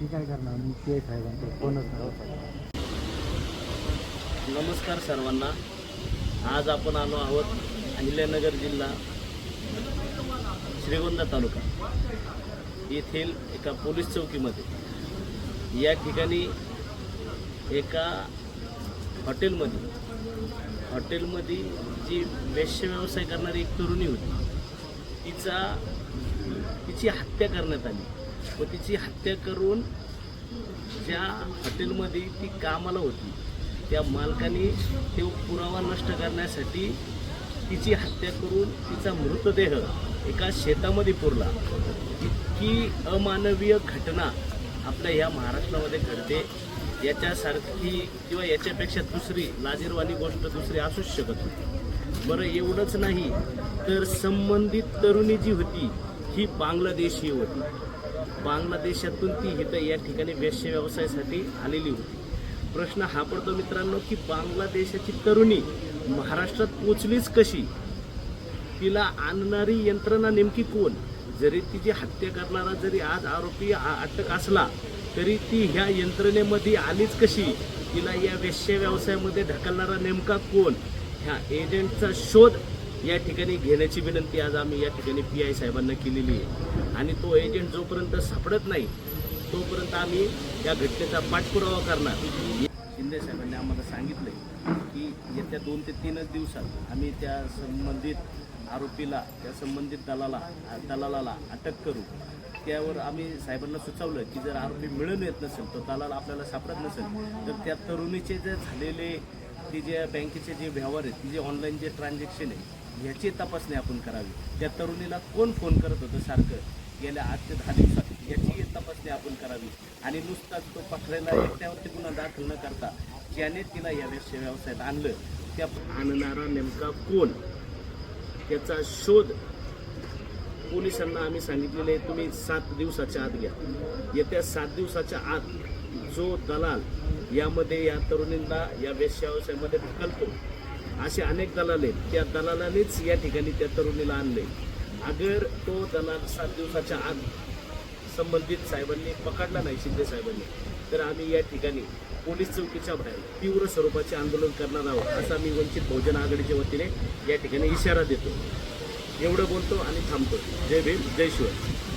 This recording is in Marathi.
ती काय करणार? मी ते साहेबांचं कोणच नाही हो नमस्कार सर्वांना. आज आपण आलो आहोत अहिल्यानगर जिल्हा श्रीगोंदा तालुका. येथील एका पोलीस चौकीमध्ये. या ठिकाणी एका हॉटेलमध्ये हॉटेलमध्ये जी वेश्य व्यवसाय करणारी एक तरुणी होती तिचा तिची हत्या करण्यात आली. व तिची हत्या करून ज्या हॉटेलमध्ये ती कामाला होती त्या मालकाने तो पुरावा नष्ट करण्यासाठी तिची हत्या करून तिचा मृतदेह एका शेतामध्ये पुरला. इतकी अमानवीय घटना आपल्या ह्या महाराष्ट्रामध्ये घडते. याच्यासारखी किंवा याच्यापेक्षा दुसरी लाजीरवाणी गोष्ट दुसरी असूच शकत होती बरं एवढंच नाही तर संबंधित तरुणी जी होती ही बांगलादेशी होती. बांगलादेशातून ती इथं या ठिकाणी वेश्य व्यवसायासाठी आलेली होती. प्रश्न हा पडतो मित्रांनो की बांगलादेशाची तरुणी महाराष्ट्रात पोचलीच कशी? तिला आणणारी यंत्रणा नेमकी कोण? जरी तिची हत्या करणारा जरी आज आरोपी अटक असला तरी ती ह्या यंत्रणेमध्ये आलीच कशी? तिला या वेश्य व्यवसायामध्ये ढकलणारा नेमका कोण? ह्या एजंटचा शोध या ठिकाणी घेण्याची विनंती आज आम्ही या ठिकाणी पी आय साहेबांना केलेली आहे. आणि तो एजंट जोपर्यंत सापडत नाही तोपर्यंत आम्ही या घटनेचा पाठपुरावा करणार. शिंदे साहेबांनी आम्हाला सांगितलं की येत्या दोन ते तीनच दिवसात आम्ही त्या संबंधित आरोपीला त्या संबंधित दलाला दलालाला अटक करू. त्यावर आम्ही साहेबांना सुचवलं की जर आरोपी मिळून येत नसेल तर दलाल आपल्याला सापडत नसेल तर त्या तरुणीचे जे झालेले ते जे बँकेचे जे व्यवहार आहेत जे ऑनलाईन जे ट्रान्झॅक्शन आहे ह्याची तपासणी आपण करावी. त्या तरुणीला कोण फोन करत होतं सारखं? गेल्या आठ ते दहा दिवसात. याची तपासणी आपण करावी. आणि नुसताच तो पकडायला एकट्यावरती गुन्हा दाखल न करता ज्याने तिला या व्यवसाय व्यवसायात आणलं त्या आणणारा नेमका कोण? याचा शोध पोलिसांना आम्ही सांगितलेलं आहे, तुम्ही सात दिवसाच्या आत घ्या. येत्या सात दिवसाच्या आत जो दलाल यामध्ये या तरुणींना या वेश्य व्यवसायामध्ये ढकलतो. असे अनेक दलाल आहेत. त्या दलालानेच या ठिकाणी त्या तरुणीला आणले. अगर तो दलाल सात दिवसाच्या आत संबंधित साहेबांनी पकडला नाही शिंदे साहेबांनी तर आम्ही या ठिकाणी पोलीस चौकीच्या बाहेर तीव्र स्वरूपाचे आंदोलन करणार आहोत असा मी वंचित बहुजन आघाडीच्या वतीने या ठिकाणी इशारा देतो. एवढं बोलतो आणि थांबतो. जय भीम जय शिवाय